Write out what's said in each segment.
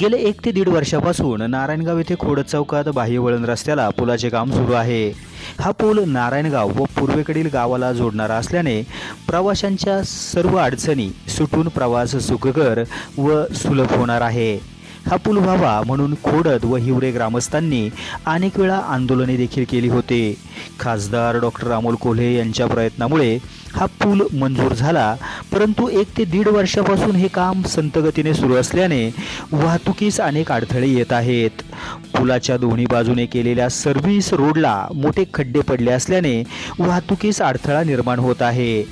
गेले एक ते दीड वर्षापासून नारायणगाव येथे खोडद चौकात बाह्यवळण रस्त्याला पुलाचे काम सुरू आहे. हा पूल नारायणगाव व पूर्वेकडील गावाला जोडणारा असल्याने प्रवाशांच्या सर्व अडचणी सुटून प्रवास सुखकर व सुलभ होणार आहे. हा पूल व्हावा म्हणून खोडद व हिवरे ग्रामस्थांनी अनेक वेळा आंदोलने देखील केली होती. खासदार डॉक्टर अमोल कोल्हे यांच्या प्रयत्नामुळे हा पूल मंजूर झाला परंतु एक ते दीड वर्षापासून हे काम संतगतीने सुरू असल्याने वाहतुकीस अनेक अडथळे येत आहेत. पुलाच्या दोन्ही बाजूने केलेल्या सर्व्हिस रोडला मोठे खड्डे पडले असल्याने वाहतुकीस अडथळा निर्माण होत आहे.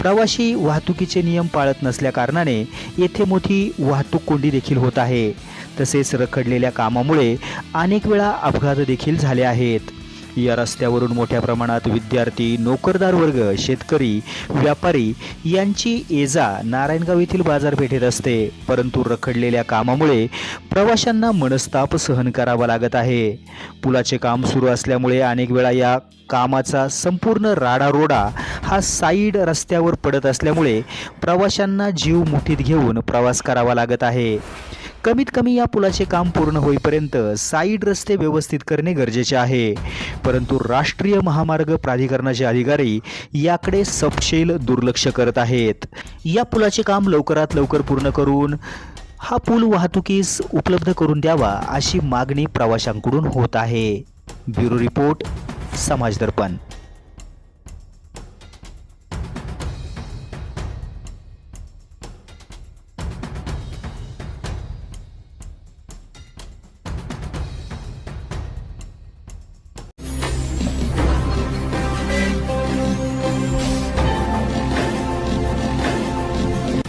प्रवासी वाहतुकीचे नियम पाळत नसल्या कारणाने येथे मोठी वाहतूक कोंडी देखील होत आहे. तसेच रखडलेल्या कामामुळे अनेक वेळा अपघात देखील झाले आहेत. या रस्त्यावरून मोठ्या प्रमाणात विद्यार्थी नोकरदार वर्ग शेतकरी व्यापारी यांची एजा नारायणगाव येथील बाजारपेठेत असते परंतु रखडलेल्या कामामुळे प्रवाशांना मनस्ताप सहन करावा लागत आहे. पुलाचे काम सुरू असल्यामुळे अनेक वेळा या कामाचा संपूर्ण राडारोडा हा साईड रस्त्यावर पडत असल्यामुळे प्रवाशांना जीव मुठीत घेऊन प्रवास करावा लागत आहे. कमीत कमी या पुलाचे काम पूर्ण होईपर्यंत साईड रस्ते व्यवस्थित करणे गरजेचे आहे. परंतु राष्ट्रीय महामार्ग प्राधिकरणाचे अधिकारी याकडे सपशेल दुर्लक्ष करत आहेत. या पुलाचे काम लवकरात लवकर पूर्ण करून हा पूल वाहतुकीस उपलब्ध करून द्यावा अशी मागणी प्रवाशांकडून होत आहे. ब्युरो रिपोर्ट समाज दर्पण.